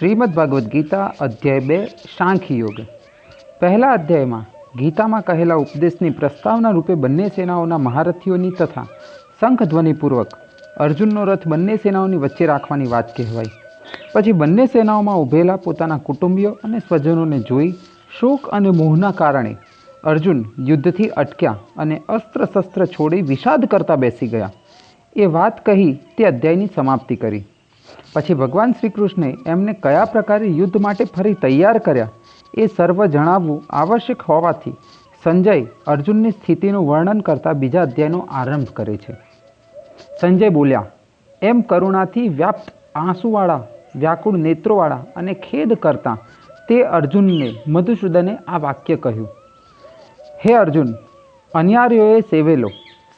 શ્રીમદ ભાગવદ્ ગીતા અધ્યાય બે, સાંખ્ય યોગ. પહેલા અધ્યાયમાં ગીતામાં કહેલા ઉપદેશની પ્રસ્તાવના રૂપે બંને સેનાઓના મહારથીઓની તથા શંખ ધ્વનિપૂર્વક અર્જુનનો રથ બંને સેનાઓની વચ્ચે રાખવાની વાત કહેવાય પછી બંને સેનાઓમાં ઊભેલા પોતાના કુટુંબીઓ અને સ્વજનોને જોઈ શોક અને મોહના કારણે અર્જુન યુદ્ધથી અટક્યા અને અસ્ત્ર શસ્ત્ર છોડી વિષાદ કરતા બેસી ગયા. એ વાત કહી તે અધ્યાયની સમાપ્તિ કરી. પછી ભગવાન શ્રી કૃષ્ણે એમને કયા પ્રકારે યુદ્ધ માટે ફરી તૈયાર કર્યા એ સર્વ જણાવવું આવશ્યક હોવાથી સંજય અર્જુનની સ્થિતિનું વર્ણન કરતા બીજા અધ્યાયનો આરંભ કરે છે. સંજય બોલ્યા, એમ કરુણાથી વ્યાપ્ત આંસુવાળા, વ્યાકુળ નેત્રોવાળા અને ખેદ કરતા તે અર્જુનને મધુસૂદને આ વાક્ય કહ્યું. હે અર્જુન અન્યારીઓએ સેવેલો,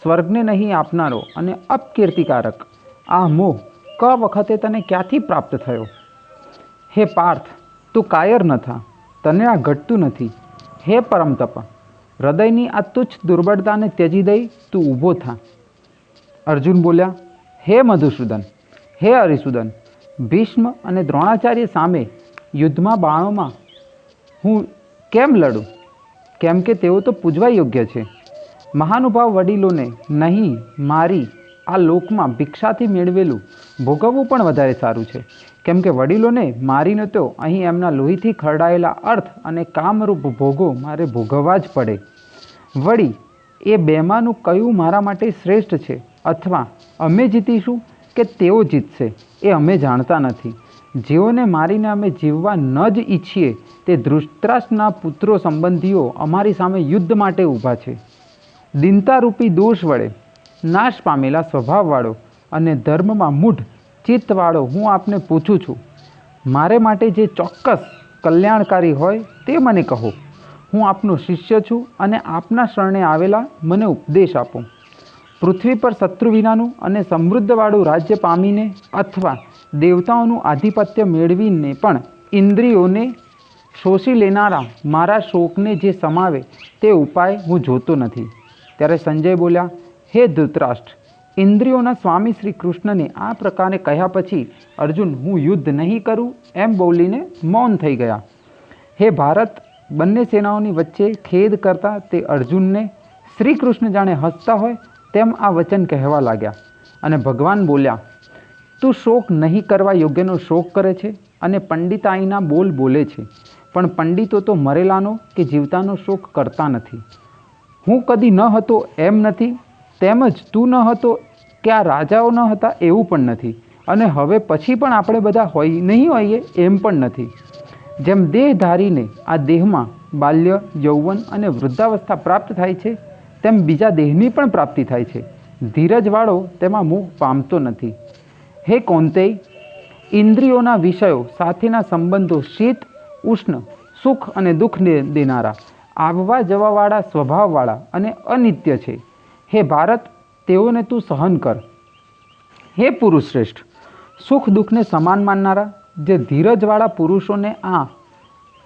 સ્વર્ગને નહીં આપનારો અને અપકીર્તિકારક. આ મોહ ક વખતે તને ક્યાંથી પ્રાપ્ત થયો? હે પાર્થ, તું કાયર ન થા, તને આ ઘટતું નથી. હે પરમ તપ હૃદયની આ તુચ્છ દુર્બળતાને ત્યજી દઈ તું ઊભો થા. અર્જુન બોલ્યા, હે મધુસૂદન, હે હરિસૂદન ભીષ્મ અને દ્રોણાચાર્ય સામે યુદ્ધમાં બાણોમાં હું કેમ લડું? કેમ કે તેઓ તો પૂજવા યોગ્ય છે. મહાનુભાવ વડીલોને નહીં મારી આ લોકમાં ભિક્ષાથી મેળવેલું ભોગવવું પણ વધારે સારું છે. કેમ કે વડીલોને મારીને તો અહીં એમના લોહીથી ખરડાયેલા અર્થ અને કામરૂપ ભોગો મારે ભોગવવા જ પડે. વળી, એ બેમાંનું કયું મારા માટે શ્રેષ્ઠ છે? અથવા અમે જીતીશું કે તેઓ જીતશે? એ અમે જાણતા નથી. જેઓને મારીને અમે જીવવા ન જ ઈચ્છીએ, તે ધૃષ્ટ્રાસના પુત્રો સંબંધીઓ અમારી સામે યુદ્ધ માટે ઊભા છે. દિનતારૂપી દોષ વડે નાશ પામેલા સ્વભાવવાળો અને ધર્મમાં મૂઢ ચિત્તવાળો હું આપને પૂછું છું. મારે માટે જે ચોક્કસ કલ્યાણકારી હોય તે મને કહો. હું આપનો શિષ્ય છું અને આપના શરણે આવેલા મને ઉપદેશ આપો. પૃથ્વી પર શત્રુ વિનાનું અને સમૃદ્ધવાળું રાજ્ય પામીને અથવા દેવતાઓનું આધિપત્ય મેળવીને પણ ઇન્દ્રિયોને શોષી લેનારા મારા શોકને જે સમાવે તે ઉપાય હું જોતો નથી. ત્યારે સંજય બોલ્યા હે ધૃતરાષ્ટ્ર, ઇન્દ્રિયોના સ્વામી શ્રી કૃષ્ણને આ પ્રકારે કહ્યા પછી અર્જુન, હું યુદ્ધ નહીં કરું? એમ બોલીને મૌન થઈ ગયા. હે ભારત, બંને સેનાઓની વચ્ચે ખેદ કરતા તે અર્જુનને શ્રી કૃષ્ણ જાણે હસતા હોય તેમ આ વચન કહેવા લાગ્યા અને ભગવાન બોલ્યા, તું શોક નહીં કરવા યોગ્યનો શોક કરે છે અને પંડિતાઈના બોલ બોલે છે, પણ પંડિતો તો મરેલાનો કે જીવતાનો શોક કરતા નથી. હું કદી ન હતો એમ નથી તેમજ તું ન હતો કે આ રાજાઓ ન હતા એવું પણ નથી. અને હવે પછી પણ આપણે બધા હોય, નહીં હોઈએ એમ પણ નથી. જેમ દેહ ધારીને આ દેહમાં બાલ્ય, યૌવન અને વૃદ્ધાવસ્થા પ્રાપ્ત થાય છે, તેમ બીજા દેહની પણ પ્રાપ્તિ થાય છે. ધીરજવાળો તેમાં મોહ પામતો નથી. હે કૌંતેય, ઇન્દ્રિયોના વિષયો સાથેના સંબંધો શીત, ઉષ્ણ, સુખ અને દુઃખ દેનારા આવવા જવાવાળા સ્વભાવવાળા અને અનિત્ય છે. હે ભારત, તેઓને તું સહન કર. હે પુરુષ શ્રેષ્ઠ સુખ દુઃખને સમાન માનનારા, જે ધીરજવાળા પુરુષોને આ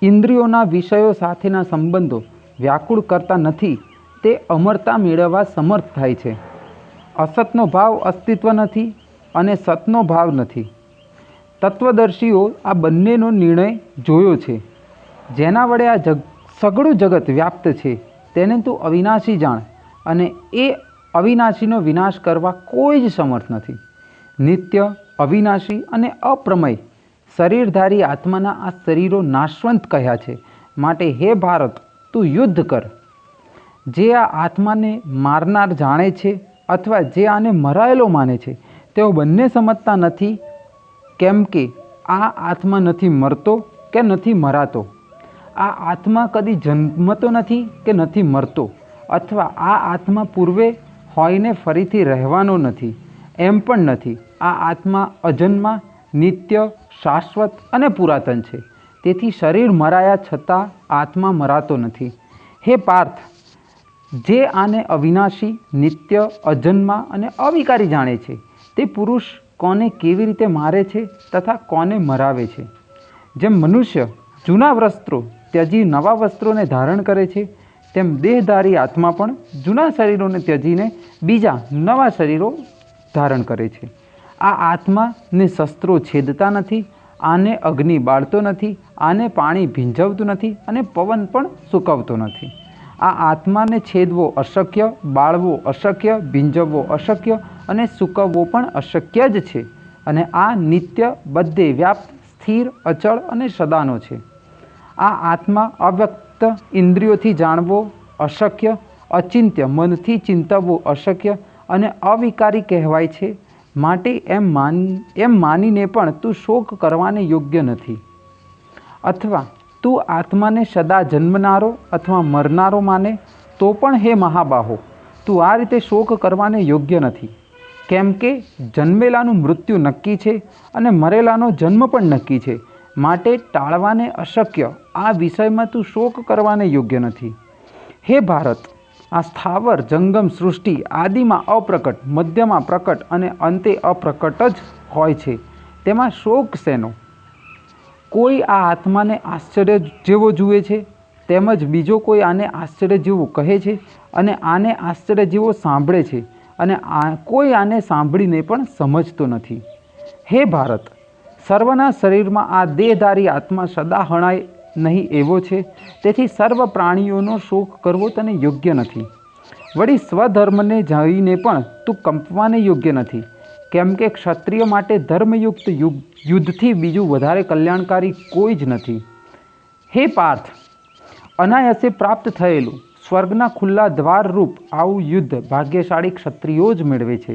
ઇન્દ્રિયોના વિષયો સાથેના સંબંધો વ્યાકુળ કરતા નથી, તે અમરતા મેળવવા સમર્થ થાય છે. અસતનો ભાવ અસ્તિત્વ નથી અને સતનો ભાવ નથી. તત્વદર્શીઓ આ બંનેનો નિર્ણય જોયો છે. જેના વડે આ જગ સગળું જગત વ્યાપ્ત છે, તેને તું અવિનાશી જાણ. અને એ અવિનાશીનો વિનાશ કરવા કોઈ જ સમર્થ નથી. નિત્ય, અવિનાશી અને અપ્રમય શરીરધારી આત્માના આ શરીરો નાશવંત કહ્યા છે. માટે હે ભારત, તું યુદ્ધ કર. જે આ આત્માને મારનાર જાણે છે અથવા જે આને મરાયેલો માને છે, તેઓ બંને સમજતા નથી કેમ કે આ આત્મા નથી મરતો કે નથી મરાતો. આ આત્મા કદી જન્મતો નથી કે નથી મરતો. અથવા આ આત્મા પૂર્વે હોઈને ફરીથી રહેવાનો નથી, એમ પણ નથી. આ આત્મા અજન્મા, નિત્ય, શાશ્વત અને પુરાતન છે. તેથી શરીર મરાયા છતાં આત્મા મરાતો નથી. હે પાર્થ, જે આને અવિનાશી, નિત્ય, અજન્મા અને અવિકારી જાણે છે, તે પુરુષ કોને કેવી રીતે મારે છે તથા કોને મરાવે છે? જેમ મનુષ્ય જૂના વસ્ત્રો ત્યજી નવા વસ્ત્રોને ધારણ કરે છે તેમ દેહધારી આત્મા પણ જૂના શરીરોને ત્યજીને બીજા નવા શરીરો ધારણ કરે છે. આ આત્માને શસ્ત્રો છેદતા નથી, આને અગ્નિ બાળતો નથી, આને પાણી ભીંજવતું નથી અને પવન પણ સૂકવતો નથી. આ આત્માને છેદવો અશક્ય, બાળવો અશક્ય, ભીંજવવો અશક્ય અને સૂકવવો પણ અશક્ય જ છે અને આ નિત્ય બધે વ્યાપ્ત, સ્થિર, અચળ અને સદાનો છે. આ આત્મા અવ્યક્ત ઇન્દ્રિયોથી જાણવો અશક્ય, અચિંત્ય મનથી ચિંતવવું અશક્ય અને અવિકારી કહેવાય છે. માટે એમ માન, એમ માનીને પણ તું શોક કરવાને યોગ્ય નથી. અથવા તું આત્માને સદા જન્મનારો અથવા મરનારો માને, તો પણ હે મહાબાહો, તું આ રીતે શોક કરવાને યોગ્ય નથી. કેમ કે જન્મેલાનું મૃત્યુ નક્કી છે અને મરેલાનો જન્મ પણ નક્કી છે. માટે ટાળવાને અશક્ય. આ વિષયમાં તું શોક કરવાને યોગ્ય નથી. હે ભારત, આ સ્થાવર જંગમ સૃષ્ટિ આદિમાં અપ્રકટ, મધ્યમાં પ્રકટ અને અંતે અપ્રકટ જ હોય છે. તેમાં શોક શેનો? કોઈ આ આત્માને આશ્ચર્ય જેવો જુએ છે? તેમજ બીજો કોઈ આને આશ્ચર્ય જેવું કહે છે? અને આને આશ્ચર્ય જેવો સાંભળે છે? અને આ કોઈ આને સાંભળીને પણ સમજતો નથી. હે ભારત સર્વના શરીરમાં આ દેહધારી આત્મા સદા હણાય નહીં એવો છે. તેથી સર્વ પ્રાણીઓનો શોક કરવો તને યોગ્ય નથી. વળી સ્વધર્મને જઈને પણ તું કંપવાને યોગ્ય નથી. કેમ કે ક્ષત્રિય માટે ધર્મયુક્ત યુદ્ધથી બીજું વધારે કલ્યાણકારી કોઈ જ નથી. હે પાર્થ, અનાયાસે પ્રાપ્ત થયેલું સ્વર્ગના ખુલ્લા દ્વારરૂપ આવું યુદ્ધ ભાગ્યશાળી ક્ષત્રિયો જ મેળવે છે.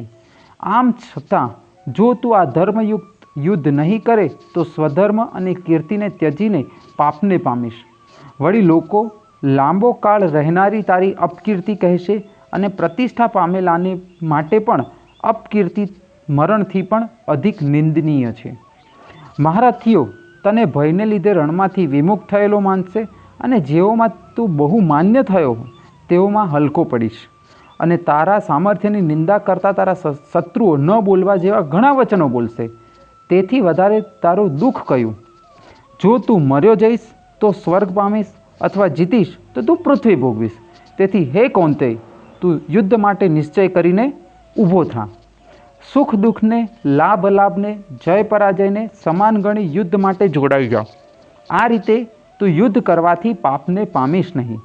આમ છતાં, જો તું આ ધર્મયુક્ત યુદ્ધ નહીં કરે તો સ્વધર્મ અને કીર્તિને ત્યજીને પાપને પામીશ. વળી લોકો, લાંબો કાળ રહેનારી તારી અપકીર્તિ કહેશે અને પ્રતિષ્ઠા પામેલાને માટે પણ અપકીર્તિ મરણથી પણ અધિક નિંદનીય છે. મહારથીઓ તને ભયને લીધે રણમાંથી વિમુખ થયેલો માનશે અને જેઓમાં તું બહુ માન્ય થયો, તેઓમાં હલકો પડીશ. અને તારા સામર્થ્યની નિંદા કરતા તારા શત્રુઓ ન બોલવા જેવા ઘણા વચનો બોલશે. તેથી વધારે તારું દુઃખ કયું? જો તું મર્યો જઈશ, તો સ્વર્ગ પામીશ અથવા જીતીશ, તો તું પૃથ્વી ભોગવીશ. તેથી હે કોંતે, તું યુદ્ધ માટે નિશ્ચય કરીને ઊભો થા. સુખ દુઃખને, લાભ લાભને, જય પરાજયને સમાન ગણી યુદ્ધ માટે જોડાઈ જાઓ. આ રીતે તું યુદ્ધ કરવાથી પાપને પામીશ નહીં.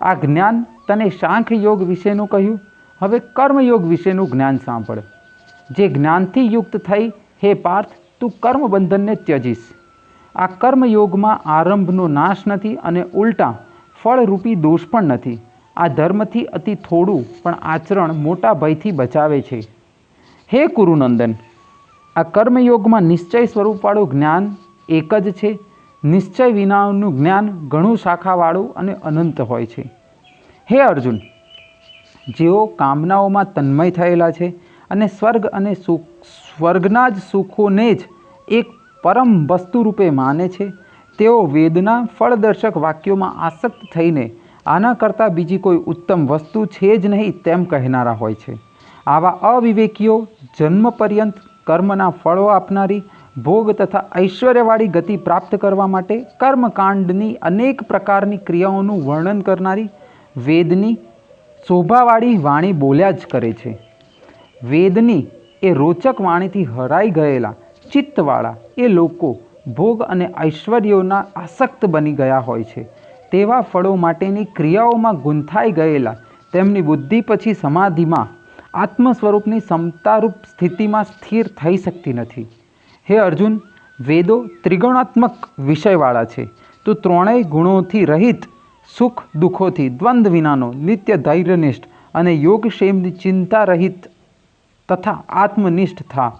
આ જ્ઞાન તને શાંખ યોગ વિશેનું કહ્યું. હવે કર્મયોગ વિશેનું જ્ઞાન સાંભળ. જે જ્ઞાનથી યુક્ત થઈ હે પાર્થ, તું કર્મબંધનને ત્યજીશ આ કર્મયોગમાં આરંભનો નાશ નથી અને ઉલટા ફળરૂપી દોષ પણ નથી. આ ધર્મથી અતિ થોડું પણ આચરણ મોટા ભયથી બચાવે છે. હે કુરુનંદન, આ કર્મયોગમાં નિશ્ચય સ્વરૂપવાળું જ્ઞાન એક જ છે. નિશ્ચય વિનાનું જ્ઞાન ઘણું શાખાવાળું અને અનંત હોય છે. હે અર્જુન, જેઓ કામનાઓમાં તન્મય થયેલા છે અને સ્વર્ગ અને સુખ સ્વર્ગના જ સુખોને જ એક પરમ વસ્તુ રૂપે માને છે. તેઓ વેદના ફળદર્શક વાક્યોમાં આસક્ત થઈને આના કરતાં બીજી કોઈ ઉત્તમ વસ્તુ છે જ નહીં તેમ કહેનારા હોય છે. આવા અવિવેકીઓ જન્મ પર્યંત કર્મના ફળો આપનારી, ભોગ તથા ઐશ્વર્યવાળી ગતિ પ્રાપ્ત કરવા માટે કર્મકાંડની અનેક પ્રકારની ક્રિયાઓનું વર્ણન કરનારી વેદની શોભાવાળી વાણી બોલ્યા જ કરે છે. વેદની એ રોચક વાણીથી હરાઈ ગયેલા ચિત્તવાળા એ લોકો ભોગ અને ઐશ્વર્યોના આસક્ત બની ગયા હોય છે. તેવા ફળો માટેની ક્રિયાઓમાં ગૂંથાઈ ગયેલા તેમની બુદ્ધિ પછી સમાધિમાં આત્મ સ્વરૂપની સમતારૂપ સ્થિતિમાં સ્થિર થઈ શકતી નથી. હે અર્જુન, વેદો ત્રિગુણાત્મક વિષયવાળા છે. તો ત્રણેય ગુણોથી રહિત, સુખ દુઃખોથી દ્વંદ્વ વિનાનો, નિત્ય ધૈર્યનિષ્ઠ અને યોગક્ષેમની ચિંતા રહિત તથા આત્મનિષ્ઠ થા.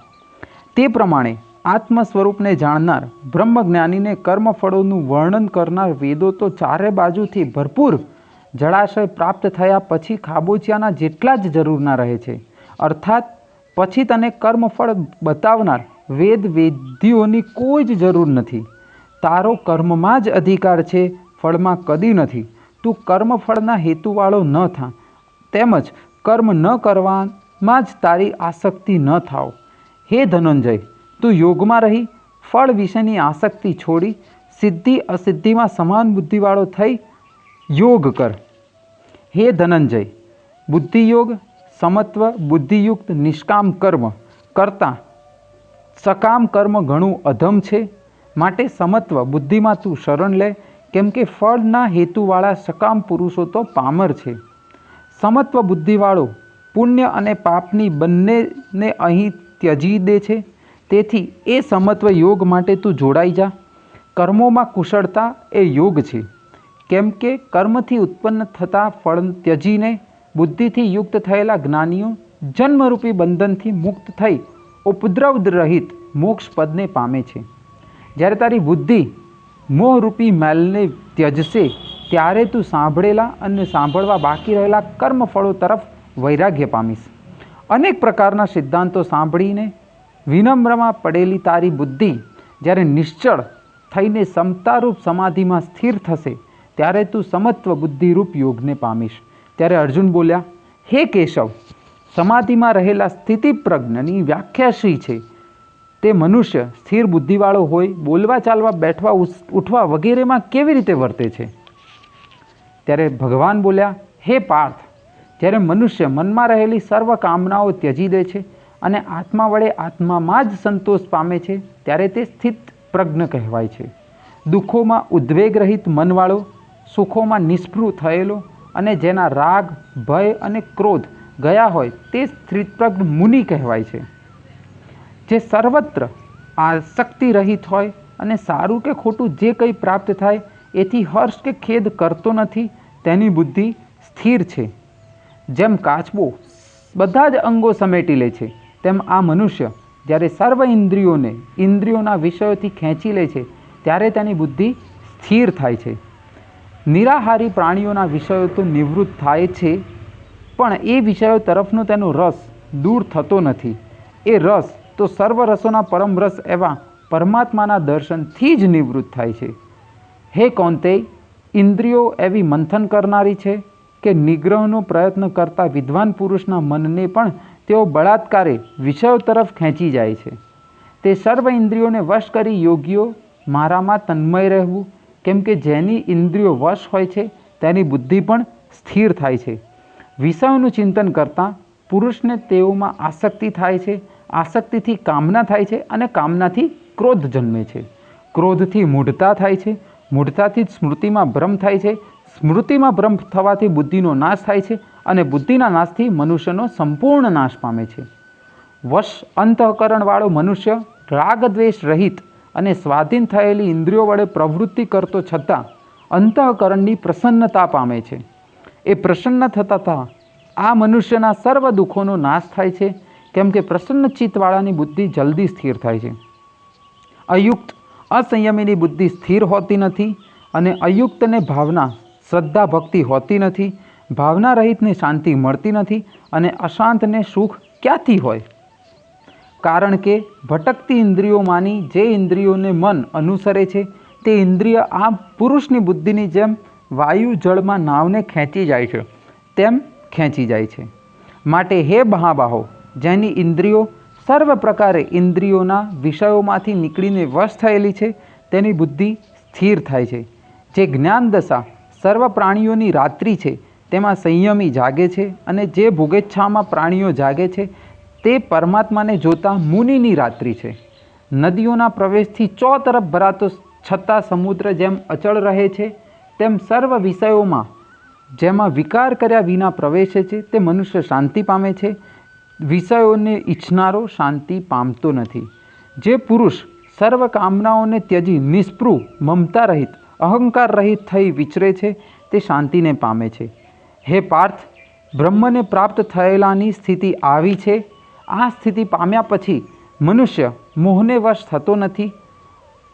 તે પ્રમાણે આત્મ સ્વરૂપને જાણનાર બ્રહ્મજ્ઞાનીને કર્મફળોનું વર્ણન કરનાર વેદો તો ચારે બાજુથી ભરપૂર જળાશય પ્રાપ્ત થયા પછી ખાબોચિયાના જેટલા જ જરૂરના રહે છે. અર્થાત, પછી તને કર્મફળ બતાવનાર વેદ વેદ્યોની કોઈ જ જરૂર નથી. તારો કર્મમાં જ અધિકાર છે, ફળમાં કદી નથી. તું કર્મફળના હેતુવાળો ન થા. તેમજ કર્મ ન કરવામાં જ તારી આસક્તિ ન થાવ. હે ધનંજય, તું યોગમાં રહી, ફળ વિશેની આસક્તિ છોડી, સિદ્ધિ અસિદ્ધિમાં સમાન બુદ્ધિવાળો થઈ, યોગ કર. હે ધનંજય, બુદ્ધિયોગ, સમત્વ, બુદ્ધિયુક્ત, નિષ્કામ કર્મ કરતાં સકામ કર્મ ઘણું અધમ છે. માટે સમત્વ, બુદ્ધિમાં તું શરણ લે, કેમ કે ફળના હેતુવાળા સકામ પુરુષો તો પામર છે. સમત્વ બુદ્ધિવાળો પુણ્ય અને પાપની બંનેને અહીં ત્યજી દે છે. તેથી એ સમત્વ યોગ માટે તું જોડાઈ જા. કર્મોમાં કુશળતા એ યોગ છે. કેમ કે કર્મથી ઉત્પન્ન થતા ફળ ત્યજીને બુદ્ધિથી યુક્ત થયેલા જ્ઞાનીઓ જન્મરૂપી બંધનથી મુક્ત થઈ ઉપદ્રવ રહિત મોક્ષ પદને પામે છે. જ્યારે તારી બુદ્ધિ મોહરૂપી મેલને ત્યજશે, ત્યારે તું સાંભળેલા અને સાંભળવા બાકી રહેલા કર્મફળો તરફ વૈરાગ્ય પામીશ. અનેક પ્રકારના સિદ્ધાંતો સાંભળીને વિનમ્રમાં પડેલી તારી બુદ્ધિ જ્યારે નિશ્ચળ થઈને સમતારૂપ સમાધિમાં સ્થિર થશે, ત્યારે તું સમત્વ બુદ્ધિરૂપ યોગને પામીશ. ત્યારે અર્જુન બોલ્યા, હે કેશવ, સમાધિમાં રહેલા સ્થિતિપ્રજ્ઞની વ્યાખ્યા શી છે? તે મનુષ્ય સ્થિર બુદ્ધિવાળો હોય, બોલવા, ચાલવા, બેઠવા ઉઠવા વગેરેમાં કેવી રીતે વર્તે છે? ત્યારે ભગવાન બોલ્યા, હે પાર્થ જ્યારે મનુષ્ય મનમાં રહેલી સર્વ કામનાઓ ત્યજી દે છે અને આત્મા વડે આત્મામાં જ સંતોષ પામે છે, ત્યારે તે સ્થિત પ્રજ્ઞ કહેવાય છે. દુઃખોમાં ઉદ્વેગ રહિત મનવાળો, સુખોમાં નિષ્ફળ થયેલો અને જેના રાગ, ભય અને ક્રોધ ગયા હોય તે સ્થિતપ્રજ્ઞ મુનિ કહેવાય છે. જે સર્વત્ર આસક્તિ રહિત હોય અને સારું કે ખોટું જે કંઈ પ્રાપ્ત થાય, એથી હર્ષ કે ખેદ કરતો નથી, તેની બુદ્ધિ સ્થિર છે. જેમ કાચબો બધા જ અંગો સમેટી લે છે, તેમ આ મનુષ્ય જ્યારે સર્વ ઇન્દ્રિયોને ઇન્દ્રિયોના વિષયોથી ખેંચી લે છે, ત્યારે તેની બુદ્ધિ સ્થિર થાય છે. નિરાહારી પ્રાણીઓના વિષયો તો નિવૃત્ત થાય છે, પણ એ વિષયો તરફનો તેનો રસ દૂર થતો નથી. એ રસ તો સર્વ રસોના પરમ રસ એવા પરમાત્માના દર્શનથી જ નિવૃત્ત થાય છે. હે કોંતે ઇન્દ્રિયો એવી મંથન કરનારી છે? કે નિગ્રહનો પ્રયત્ન કરતા વિદ્વાન પુરુષના મનને પણ તેઓ બળાત્કારે વિષયો તરફ ખેંચી જાય છે. તે સર્વ ઇન્દ્રિયોને વશ કરી યોગીઓ મારામાં તન્મય રહેવું, કેમ કે જેની ઇન્દ્રિયો વશ હોય છે તેની બુદ્ધિ પણ સ્થિર થાય છે. વિષયોનું ચિંતન કરતાં પુરુષને તેઓમાં આસક્તિ થાય છે, આસક્તિથી કામના થાય છે અને કામનાથી ક્રોધ જન્મે છે. ક્રોધથી મૂઢતા થાય છે, મૂઢતાથી જ સ્મૃતિમાં ભ્રમ થાય છે સ્મૃતિમાં ભ્રમ થવાથી બુદ્ધિનો નાશ થાય છે અને બુદ્ધિના નાશથી મનુષ્યનો સંપૂર્ણ નાશ પામે છે. વશ અંતઃકરણવાળો મનુષ્ય રાગદ્વેષ રહિત અને સ્વાધીન થયેલી ઇન્દ્રિયો વડે પ્રવૃત્તિ કરતો છતાં અંતઃકરણની પ્રસન્નતા પામે છે. એ પ્રસન્ન થતા આ મનુષ્યના સર્વ દુઃખોનો નાશ થાય છે, કેમ કે પ્રસન્ન ચિત્તવાળાની બુદ્ધિ જલ્દી સ્થિર થાય છે. અયુક્ત અસંયમીની બુદ્ધિ સ્થિર હોતી નથી અને અયુક્તને ભાવના શ્રદ્ધા ભક્તિ હોતી નથી, ભાવના રહિતને શાંતિ મળતી નથી અને અશાંતને સુખ ક્યાંથી હોય? કારણ કે ભટકતી ઇન્દ્રિયોમાંની જે ઇન્દ્રિયોને મન અનુસરે છે, તે ઇન્દ્રિય આ પુરુષની બુદ્ધિની જેમ વાયુ જળમાં નાવને ખેંચી જાય છે, તેમ ખેંચી જાય છે. માટે હે મહાબાહો, જેની ઇન્દ્રિયો સર્વ પ્રકારે ઇન્દ્રિયોના વિષયોમાંથી નીકળીને વશ થયેલી છે, તેની બુદ્ધિ સ્થિર થાય છે. જે જ્ઞાન દશા સર્વ પ્રાણીઓની રાત્રિ છે, તેમાં સંયમી જાગે છે અને જે ભુગેચ્છામાં પ્રાણીઓ જાગે છે, તે પરમાત્માને જોતા મુનિની રાત્રિ છે. નદીઓના પ્રવેશથી ચો તરફ ભરાતો છતાં સમુદ્ર જેમ અચળ રહે છે, તેમ સર્વ વિષયોમાં, જેમાં વિકાર કર્યા વિના પ્રવેશે છે, તે મનુષ્ય શાંતિ પામે છે. વિષયોને ઈચ્છનારો શાંતિ પામતો નથી. જે પુરુષ સર્વ કામનાઓને ત્યજી નિષ્પૃહ, મમતા રહિત અહંકાર રહિત થઈ વિચરે છે, તે શાંતિને પામે છે. હે પાર્થ, બ્રહ્મને પ્રાપ્ત થયેલાની સ્થિતિ આવી છે. આ સ્થિતિ પામ્યા પછી મનુષ્ય મોહને વશ થતો નથી.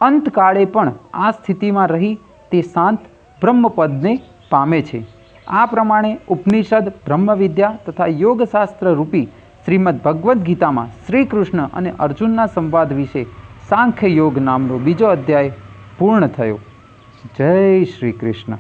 અંતકાળે પણ આ સ્થિતિમાં રહી તે શાંત બ્રહ્મપદને પામે છે. આ પ્રમાણે ઉપનિષદ, બ્રહ્મવિદ્યા તથા યોગશાસ્ત્ર રૂપી શ્રીમદ ભગવદ્ ગીતામાં શ્રી કૃષ્ણ અને અર્જુનના સંવાદ વિશે સાંખ્ય યોગ નામનો બીજો અધ્યાય પૂર્ણ થયો. જય શ્રી કૃષ્ણ